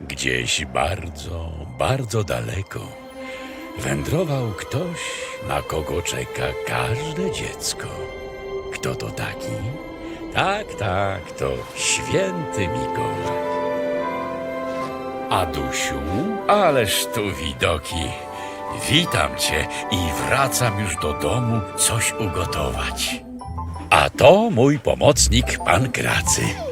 Gdzieś bardzo, bardzo daleko wędrował ktoś, na kogo czeka każde dziecko. Kto to taki? Tak, tak, to święty Mikołaj. Adusiu, ależ tu widoki. Witam cię i wracam już do domu coś ugotować. A to mój pomocnik, pan Kracy.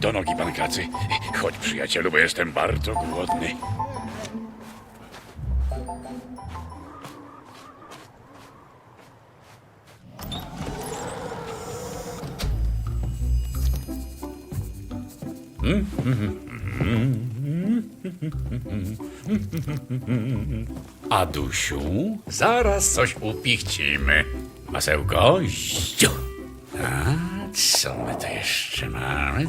Do nogi, pan Kracy. Chodź, przyjacielu, bo jestem bardzo głodny. Adusiu, zaraz coś upichcimy. Masełko, ziu. A co my tu jeszcze mamy?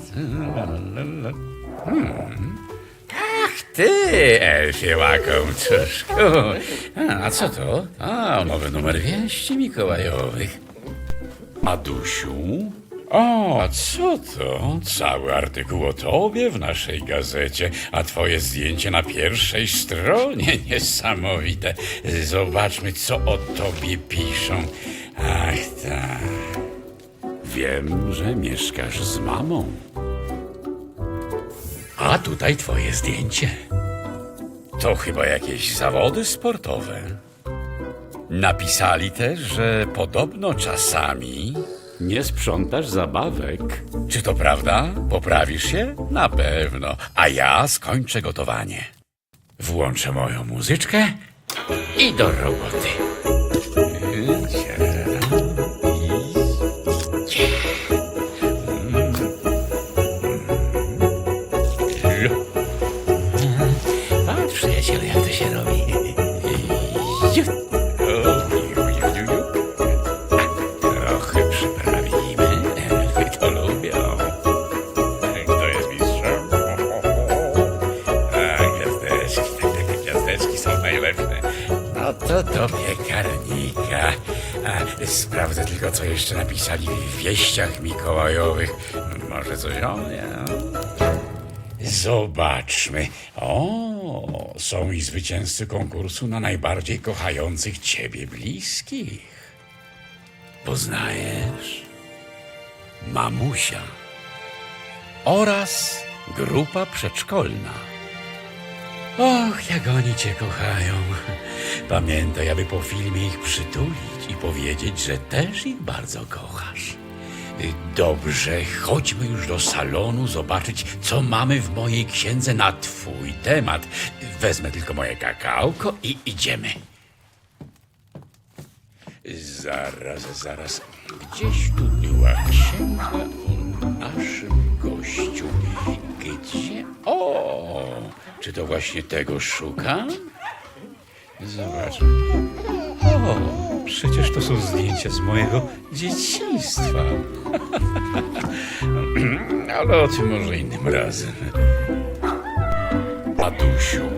Hmm. Ach, ty, Elfie łakomczuszku. A, co to? A, nowy numer wieści mikołajowych. Adusiu? O, a co to? Cały artykuł o tobie w naszej gazecie, a twoje zdjęcie na pierwszej stronie. Niesamowite. Zobaczmy, co o tobie piszą. Ach, tak. Wiem, że mieszkasz z mamą. A tutaj twoje zdjęcie. To chyba jakieś zawody sportowe. Napisali też, że podobno czasami nie sprzątasz zabawek. Czy to prawda? Poprawisz się? Na pewno. A ja skończę gotowanie. Włączę moją muzyczkę i do roboty. Patrz, przyjacielu, jak to się robi. Trochę przyprawimy. To lubią. Kto jest mistrzem? A, gwiazdeczki, tak, tak, gwiazdeczki są najlepsze. No to do piekarnika. A, sprawdzę tylko, co jeszcze napisali w wieściach mikołajowych. Może coś o mnie? Zobaczmy. O, są i zwycięzcy konkursu na najbardziej kochających ciebie bliskich. Poznajesz? Mamusia. Oraz grupa przedszkolna. Och, jak oni cię kochają. Pamiętaj, aby po filmie ich przytulić i powiedzieć, że też ich bardzo kochasz. Y, Dobrze, chodźmy już do salonu zobaczyć, co mamy w mojej księdze na twój temat. Wezmę tylko moje kakałko i idziemy. Zaraz, zaraz. Gdzieś tu była księga o naszym gościu. Gdzie? O! Czy to właśnie tego szukam? Zobaczmy. O, przecież to są zdjęcia z mojego dzieciństwa. Ale o tym może innym razem. Adusiu,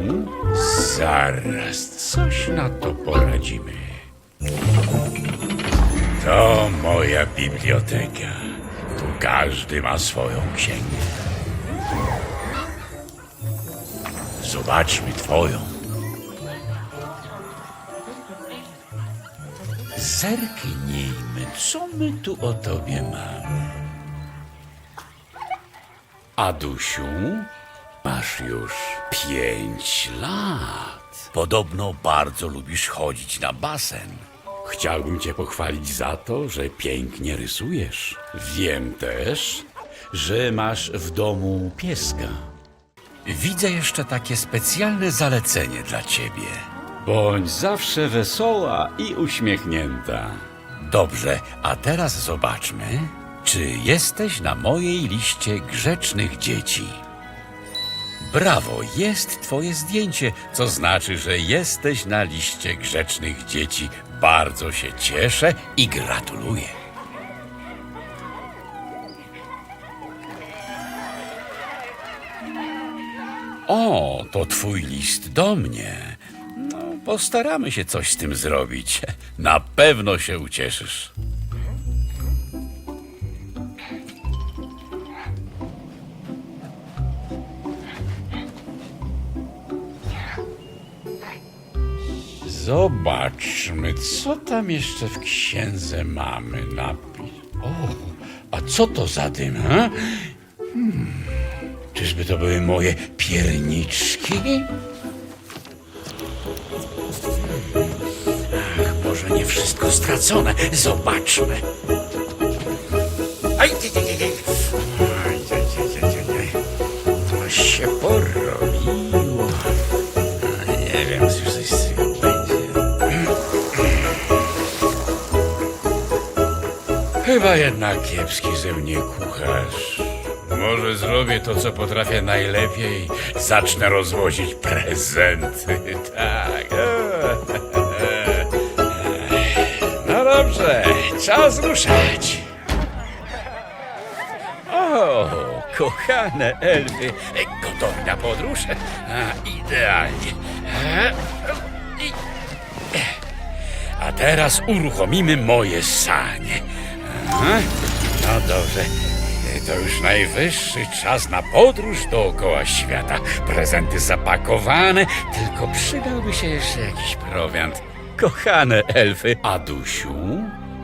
zaraz coś na to poradzimy. To moja biblioteka. Tu każdy ma swoją księgę. Zobaczmy twoją. Zerknijmy, co my tu o tobie mamy. Adusiu, masz już pięć lat. Podobno bardzo lubisz chodzić na basen. Chciałbym cię pochwalić za to, że pięknie rysujesz. Wiem też, że masz w domu pieska. Widzę jeszcze takie specjalne zalecenie dla ciebie. Bądź zawsze wesoła i uśmiechnięta. Dobrze, a teraz zobaczmy, czy jesteś na mojej liście grzecznych dzieci. Brawo, jest twoje zdjęcie, co znaczy, że jesteś na liście grzecznych dzieci. Bardzo się cieszę i gratuluję. O, to twój list do mnie. Postaramy się coś z tym zrobić. Na pewno się ucieszysz. Zobaczmy, co tam jeszcze w księdze mamy napis. O, a co to za dym, ha? Hmm. Czyżby to były moje pierniczki? Stracone. Zobaczmy. Aj. Aj. To się porobiło. Nie wiem, czy coś z tego będzie. Chyba jednak kiepski ze mnie kucharz. Może zrobię to, co potrafię najlepiej. Zacznę rozwozić prezenty. Tak. Dobrze, czas ruszać. O, kochane elfy, gotowi na podróż? A, idealnie. E, i- A teraz uruchomimy moje sanie. Aha. No dobrze, to już najwyższy czas na podróż dookoła świata. Prezenty zapakowane, tylko przydałby się jeszcze jakiś prowiant. Kochane elfy, Adusiu,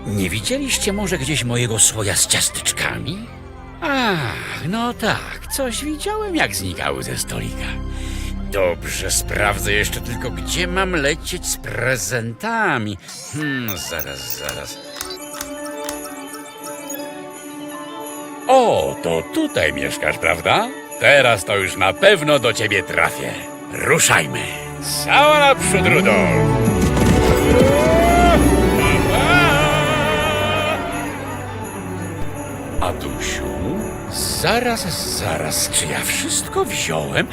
nie widzieliście może gdzieś mojego słoja z ciasteczkami? Ach, no tak, coś widziałem, jak znikały ze stolika. Dobrze, sprawdzę jeszcze tylko, gdzie mam lecieć z prezentami. Hmm, zaraz, zaraz. O, to tutaj mieszkasz, prawda? Teraz to już na pewno do ciebie trafię. Ruszajmy. Cała naprzód, Rudolf. Adusiu, zaraz, zaraz, czy ja wszystko wziąłem?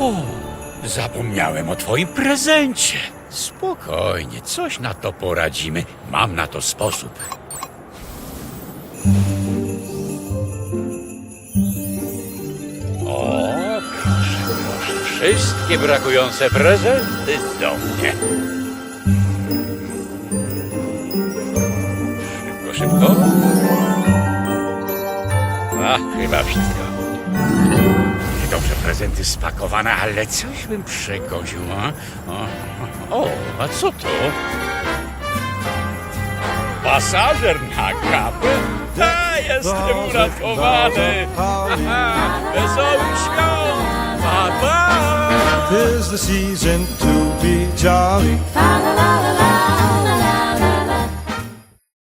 O, zapomniałem o twoim prezencie. Spokojnie, coś na to poradzimy. Mam na to sposób. O, proszę, proszę, wszystkie brakujące prezenty do mnie. Szybko, szybko. A, chyba wszystko. Dobrze, prezenty spakowane, ale coś bym przegoził, a? O, o, a co to? Pasażer na kapę? Ta, jestem uratowany! Aha, Wesołych świąt! Pa, pa! Tis the season to be jolly. Fa la la la la